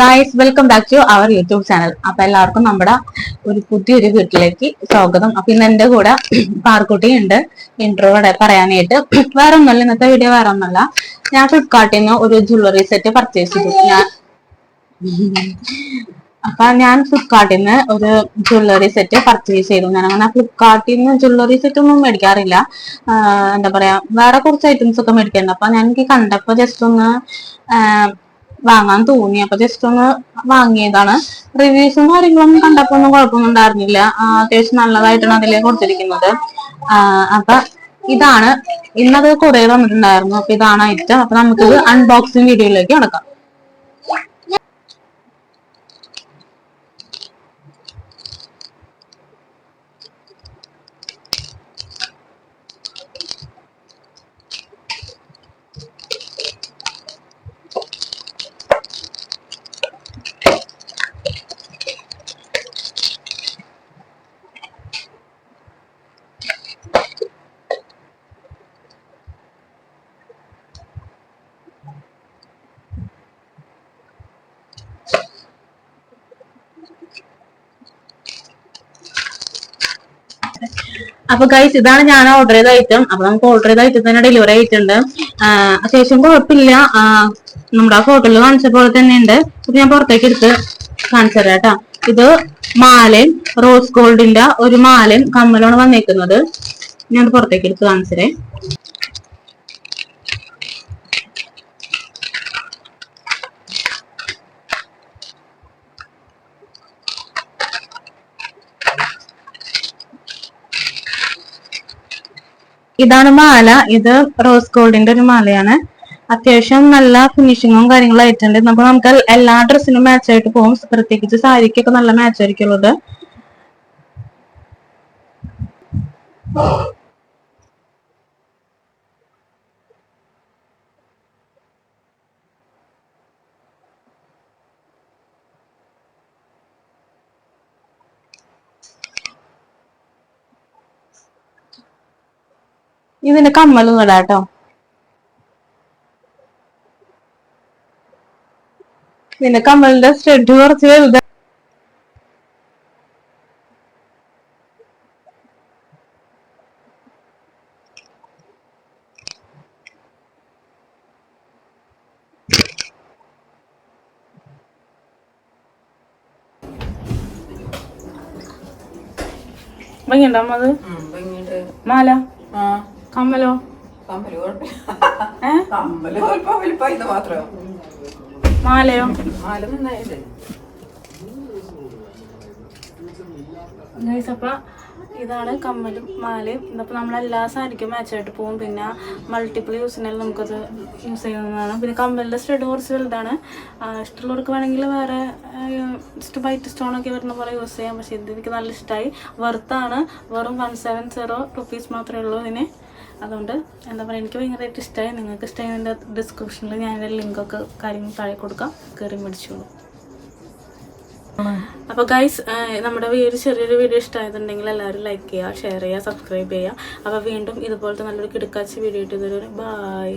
Guys welcome back to our YouTube channel അപ്പൊ എല്ലാവർക്കും നമ്മുടെ ഒരു പുതിയൊരു വീട്ടിലേക്ക് സ്വാഗതം. അപ്പൊ ഇന്ന് എന്റെ കൂടെ പാർക്കുട്ടി ഉണ്ട്. ഇൻട്രോ പറയാനായിട്ട്. വേറെ ഒന്നുമല്ല ഇന്നത്തെ വീഡിയോ വേറെ ഒന്നുമല്ല ഞാൻ ഫ്ലിപ്കാർട്ടിൽ നിന്ന് ഒരു ജ്വല്ലറി സെറ്റ് പർച്ചേസ് ചെയ്തു. ഞാൻ അപ്പൊ ഞാൻ ഫ്ലിപ്കാർട്ടിൽ നിന്ന് ഒരു ജ്വല്ലറി സെറ്റ് പർച്ചേസ് ചെയ്തു. ഞാൻ അങ്ങനെ ഫ്ലിപ്കാർട്ടിൽ നിന്ന് ജ്വല്ലറി സെറ്റ് ഒന്നും മേടിക്കാറില്ല. എന്താ പറയാ വേറെ കുറച്ച് ഐറ്റംസ് ഒക്കെ മേടിക്കാറുണ്ട്. അപ്പൊ ഞാൻ എനിക്ക് കണ്ടപ്പോ ജസ്റ്റ് ഒന്ന് വാങ്ങാൻ തോന്നി. അപ്പൊ ജസ്റ്റ് ഒന്ന് വാങ്ങിയതാണ്. റിവ്യൂസും കാര്യങ്ങളൊന്നും കണ്ടപ്പോ ഒന്നും കുഴപ്പമൊന്നും ഉണ്ടായിരുന്നില്ല അത്യാവശ്യം നല്ലതായിട്ടാണ് അതിലെ കൊടുത്തിരിക്കുന്നത്. അപ്പൊ ഇതാണ്. ഇന്നത് കൊറിയർ വന്നിട്ടുണ്ടായിരുന്നു. അപ്പൊ ഇതാണ് ഐറ്റം അപ്പൊ നമുക്കിത് അൺബോക്സിംഗ് വീഡിയോയിലേക്ക് നടക്കാം അപ്പൊ ഗൈസ് ഇതാണ് ഞാൻ ഓർഡർ ചെയ്ത ഐറ്റം അപ്പൊ നമുക്ക് ഓർഡർ ചെയ്ത ഐറ്റം തന്നെ ഡെലിവറി ആയിട്ടുണ്ട്. ശേഷം കുഴപ്പമില്ല. നമ്മുടെ ആ ഫോട്ടോയിൽ കാണിച്ച പോലെ തന്നെ ഉണ്ട്. ഇത് ഞാൻ പുറത്തേക്ക് എടുത്ത് കാണിച്ചു തരാം കേട്ടോ. ഇത് മാലയും റോസ് ഗോൾഡിന്റെ ഒരു മാലയും കമ്മലാണ് വന്നേക്കുന്നത്. ഞാൻ പുറത്തേക്ക് എടുത്ത് കാണിച്ചു ഇതാണ് മാല. ഇത് റോസ് ഗോൾഡിന്റെ ഒരു മാലയാണ്. അത്യാവശ്യം നല്ല ഫിനിഷിങ്ങും കാര്യങ്ങളും ആയിട്ടുണ്ട്. അപ്പൊ നമുക്ക് എല്ലാ ഡ്രസ്സിനും മാച്ച് ആയിട്ട് പോകും പ്രത്യേകിച്ച് സാരിക്കൊക്കെ നല്ല മാച്ച് ആയിരിക്കും ഉള്ളത് കമ്മലൊന്നും കമ്മലും ഇടാം കേട്ടോ. ഇതിന്റെ കമ്മലിന്റെ സ്റ്റെഡ് കുറച്ച് വലുത്. ഭംഗിയുണ്ടോ അമ്മ അത്? മാല? ആ. കമ്മലോ? മാലയോ? മാല നന്നായിട്ട് ഗൈസ് അപ്പൊ ഇതാണ് കമ്മലും മാലയും. ഇതപ്പോൾ നമ്മൾ എല്ലാ സാരിക്കും മാച്ചായിട്ട് പോകും പിന്നെ മൾട്ടിപ്പിൾ യൂസിനെല്ലാം നമുക്കത് യൂസ് ചെയ്യുന്നതാണ്. പിന്നെ കമ്മലിന്റെ സ്റ്റെഡ് കുറച്ച് വലുതാണ്. ഇഷ്ടമുള്ളവർക്ക് വേണമെങ്കിൽ വേറെ ജസ്റ്റ് വൈറ്റ് സ്റ്റോണൊക്കെ വരുന്ന പോലെ യൂസ് ചെയ്യാം. പക്ഷേ ഇത് എനിക്ക് നല്ല ഇഷ്ടമായി വെറുത്താണ് വെറും വൺ സെവൻ സീറോ റുപ്പീസ് മാത്രമേ ഉള്ളൂ ഇതിന്. അതുകൊണ്ട് എന്താ പറയുക എനിക്ക് ഭയങ്കരമായിട്ട് ഇഷ്ടമായി നിങ്ങൾക്ക് ഇഷ്ടമായി ഡിസ്ക്രിപ്ഷനിൽ ഞാൻ ലിങ്കൊക്കെ കാര്യങ്ങൾ താഴെ കൊടുക്കാം. കയറി മേടിച്ചോളൂ. അപ്പോൾ ഗൈസ് നമ്മുടെ ഈ ഒരു ചെറിയൊരു വീഡിയോ ഇഷ്ടമായതുണ്ടെങ്കിൽ എല്ലാവരും ലൈക്ക് ചെയ്യുക ഷെയർ ചെയ്യുക സബ്സ്ക്രൈബ് ചെയ്യുക. അപ്പോൾ വീണ്ടും ഇതുപോലത്തെ നല്ലൊരു കിടക്കാച്ച വീഡിയോ ഇട്ട് തരും ബായ്